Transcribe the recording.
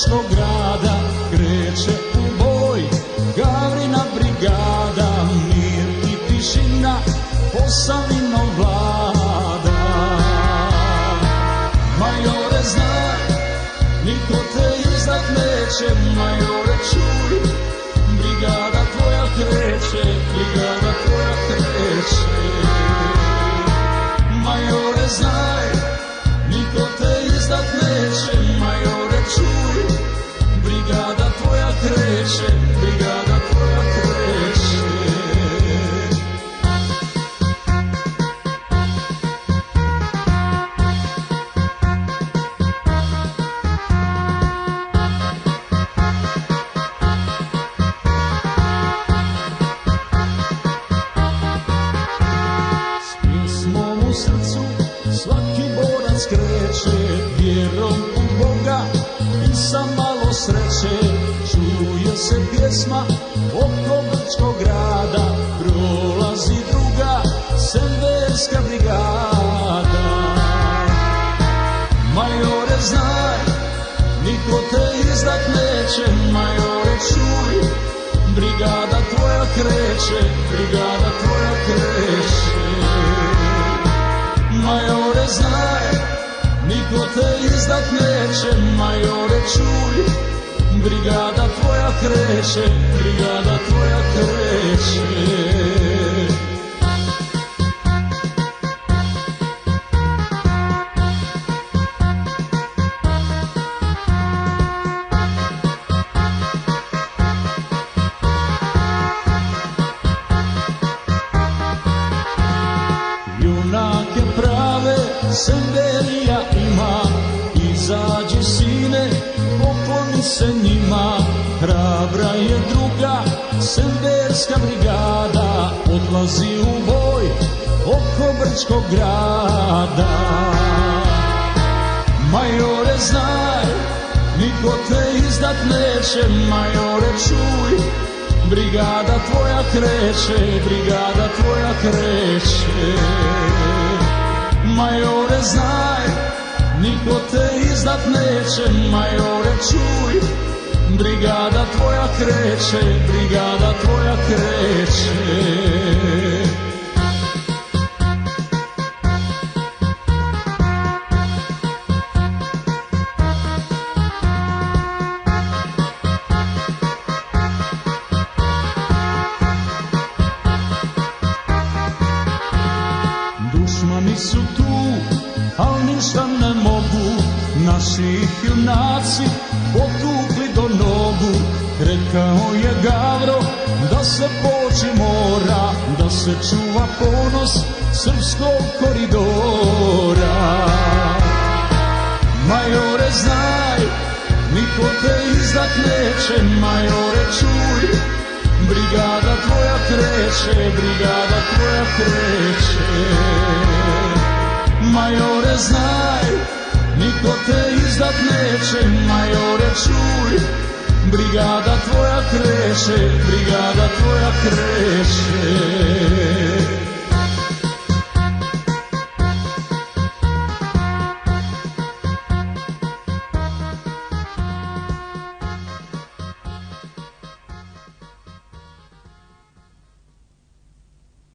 brčkog grada kreće u boj. Gavrina brigada, mir i tišina Posavino vlada. Majore znaj, niko te izdat neće. Majore čuj, kreće Brigada tvoja kreće S pismom u srcu svaki borac kreće Vjerom u Boga i sa malo sreće Čuje se pjesma oko Brčkog grada. Prolazi druga semverska brigada. Majore znaj, niko te izdat neće. Majore čuj, brigada tvoja kreće Brigada tvoja kreće. Majore znaj, niko te izdat neće. Majore čuj, brigada tvoja kreće Brigada tvoja kreće prave Semverija ima. Izađi sine, pokloni se njima Hrabra je druga Semverska brigada Odlazi u boj oko Brčkog grada. Majore znaj, niko te izdat neće Majore čuj, brigada tvoja kreće Brigada tvoja kreće. Majore znaj, niko te izdat neće Majore čuj, brigada tvoja kreće Brigada tvoja kreće. Dušmani su tu, Naši junaci potukli do nogu Rekao je Gavro da se poći mora Da se čuva ponos srpskog koridora. Majore znaj, niko te izdat neće Majore čuj, brigada tvoja kreće Brigada tvoja kreće. Majore izdat neće Majore čuj, brigada tvoja kreće Brigada tvoja kreće